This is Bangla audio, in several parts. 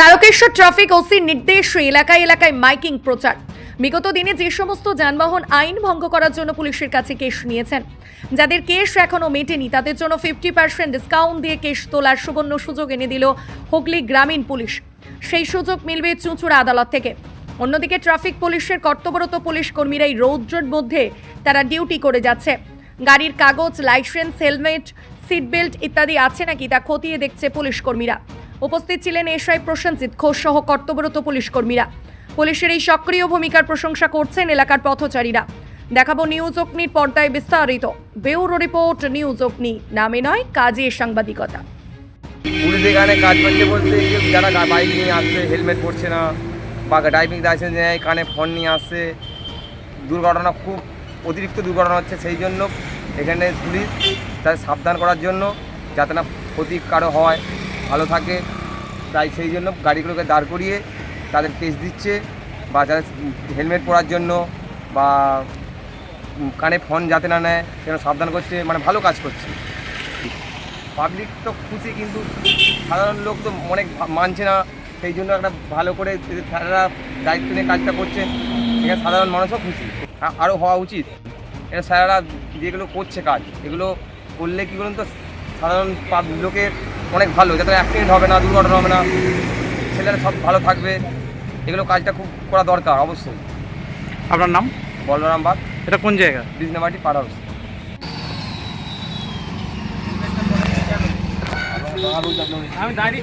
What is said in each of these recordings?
তারকেশ্বর ট্রাফিক ওসির নির্দেশে এলাকায় এলাকায় মাইকিং প্রচার। বিগত দিনে যে সমস্ত যানবাহন আইন ভঙ্গ করার জন্য পুলিশের কাছে কেস নিয়েছেন, যাদের কেস এখনও মেটেনি, তাদের জন্য ফিফটি পার্সেন্ট ডিসকাউন্ট দিয়ে কেস তোলার সুবর্ণ সুযোগ এনে দিল হুগলি গ্রামীণ পুলিশ। সেই সুযোগ মিলবে চুঁচুড়া আদালত থেকে। অন্যদিকে ট্রাফিক পুলিশের কর্তব্যরত পুলিশ কর্মীরা এই রৌদ্রের মধ্যে তারা ডিউটি করে যাচ্ছে। গাড়ির কাগজ, লাইসেন্স, হেলমেট সিট বেল্ট ইত্যাদি আছে নাকি তা খতিয়ে দেখছে পুলিশ কর্মীরা। উপস্থিত ছিলেন এসআই প্রসেনজিৎ ঘোষ সহ কর্তব্যরত পুলিশ কর্মীরা। পুলিশের এই সক্রিয় ভূমিকার প্রশংসা করছেন এলাকার পথচারীরা। দেখাবো নিউজ অগ্নির পর্দায় বিস্তারিত। বেউরো রিপোর্ট নিউজ অগ্নি। নামে নয়, কাজে সাংবাদিকতা। পুলিশ এখানে কাজ করছে বলতে যারা বাইক নিয়ে আসছে, হেলমেট পরছে না, বা ড্রাইভিং লাইসেন্স নেয়, কানে ফোন নিয়ে আসছে, দুর্ঘটনা খুব অতিরিক্ত দুর্ঘটনা হচ্ছে সেই জন্য এখানে পুলিশ তাদের সাবধান করার জন্য যাতে না ক্ষতি কারও হয়। ভালো থাকে। তাই সেই জন্য গাড়িগুলোকে দাঁড় করিয়ে তাদের কেস দিচ্ছে। বা যাদের হেলমেট পরার জন্য বা কানে ফোন যাতে না নেয় সেটা সাবধান করছে মানে ভালো কাজ করছে। পাবলিক তো খুশি, কিন্তু সাধারণ লোক তো অনেক মানছে না। সেই জন্য একটা ভালো করে স্যারেরা দায়িত্ব নিয়ে কাজটা করছে এখানে সাধারণ মানুষও খুশি। আরও হওয়া উচিত। এটা স্যারেরা যেগুলো করছে কাজ, এগুলো করলে কী বলুন তো, সাধারণ লোকের অনেক ভালো যাতে অ্যাক্সিডেন্ট হবে না দুর্ঘটনা হবে না। ছেলেরা সব ভালো থাকবে। এগুলো কাজটা খুব করা দরকার অবশ্যই। আপনার নাম? বলরাম বাগ। এটা কোন জায়গা? বিজনামাটি পাড়া হাউস আমি দাঁড়িয়ে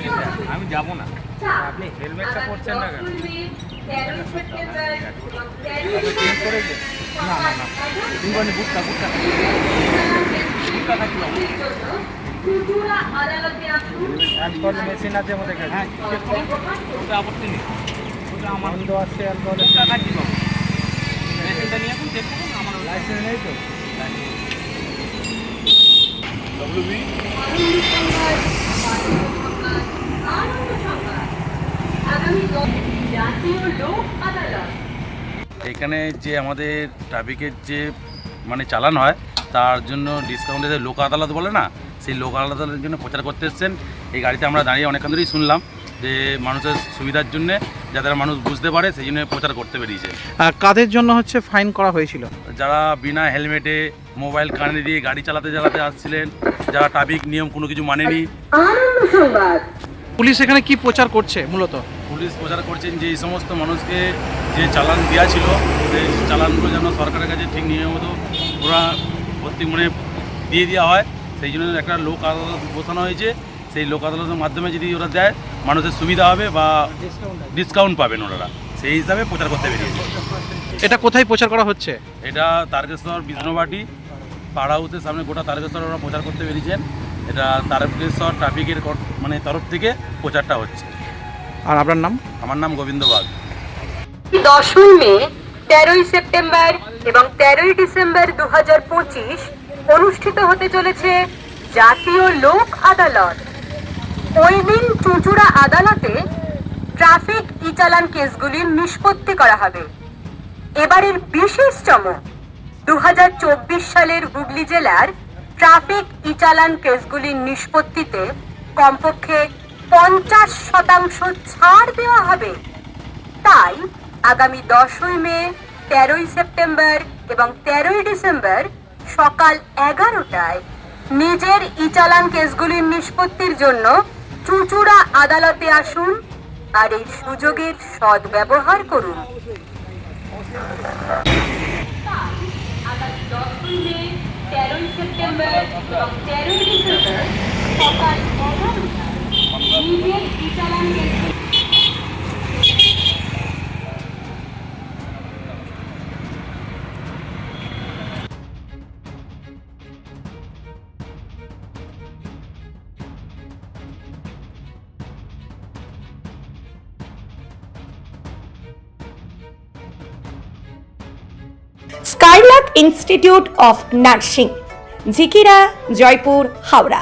আমি যাব না। আপনি হেলমেটটা পরছেন না কেন? করে না না। না বুটটা বুটটা বুটটা অ্যালকোহল মেশিন আছে আমাদের কাছে। হ্যাঁ। চেক আপত্তি নেই। আমার আছে মেশিনটা নিয়ে এখন চেক করুন আমার লাইসেন্স নেই তো? এখানে যে আমাদের ট্রাফিকের যে মানে চালান হয় তার জন্য ডিসকাউন্টে লোক আদালত বলে না সেই লোক আদালতের জন্য প্রচার করতে এসছেন। এই গাড়িতে আমরা দাঁড়িয়ে অনেকক্ষণ ধরেই শুনলাম যে মানুষের সুবিধার জন্যে যাতে মানুষ বুঝতে পারে সেই জন্য প্রচার করতে বেরিয়েছে। কাদের জন্য হচ্ছে ফাইন করা হয়েছিল? যারা বিনা হেলমেটে মোবাইল কানে দিয়ে গাড়ি চালাতে চালাতে আসছিলেন যারা ট্রাফিক নিয়ম কোনো কিছু মানেনি। পুলিশ এখানে কি প্রচার করছে মূলত? পুলিশ প্রচার করছেন যে এই সমস্ত মানুষকে যে চালান দেওয়া ছিল সেই চালানগুলো যেন সরকারের কাছে ঠিক নিয়মিত ওরা ভর্তি মানে দিয়ে দেওয়া হয় সেই জন্য একটা লোক আদালত বসানো হয়েছে। সেই লোক আদালতের মাধ্যমে যদি ওরা দেয় মানুষের সুবিধা হবে বা ডিসকাউন্ট পাবেন ওনারা। সেই হিসাবে প্রচার করতে বেরিয়েছে। এটা কোথায় প্রচার করা হচ্ছে? এটা তারকেশ্বর বিষ্ণুবাটি পাড়া হাউসের সামনে গোটা তারকেশ্বর ওরা প্রচার করতে বেরিয়েছেন। এটা তারকেশ্বর ট্রাফিকের মানে তরফ থেকে প্রচারটা হচ্ছে। আর আপনার নাম? আমার নাম গোবিন্দ বাগ। দশই মে তেরোই সেপ্টেম্বর এবং তেরোই ডিসেম্বর দুহাজার পঁচিশ অনুষ্ঠিত হতে চলেছে জাতীয় লোক আদালত। ওই দিন চুঁচুড়া আদালতে ট্রাফিক ই চালান কেসগুলির নিষ্পত্তি করা হবে। এবারের বিশেষ চমক দু হাজার চব্বিশ সালের হুগলি জেলার ট্রাফিক ই চালান কেসগুলির নিষ্পত্তিতে কমপক্ষে পঞ্চাশ শতাংশ ছাড় দেওয়া হবে। তাই আগামী দশই মে, তেরোই সেপ্টেম্বর এবং তেরোই ডিসেম্বর সকাল এগারোটায় নিজের ইচালান কেসগুলির নিষ্পত্তির জন্য চুঁচুড়া আদালতে আসুন আর এই সুযোগের সদ্ব্যবহার করুন। September Skylark Institute of Nursing Jhikira Jaipur Howrah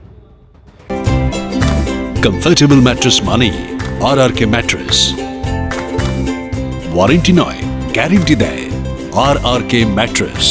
comfortable mattress মানেই R R K mattress warranty নয় গ্যারেন্টি দেয় আর আর কে ম্যাট্রেস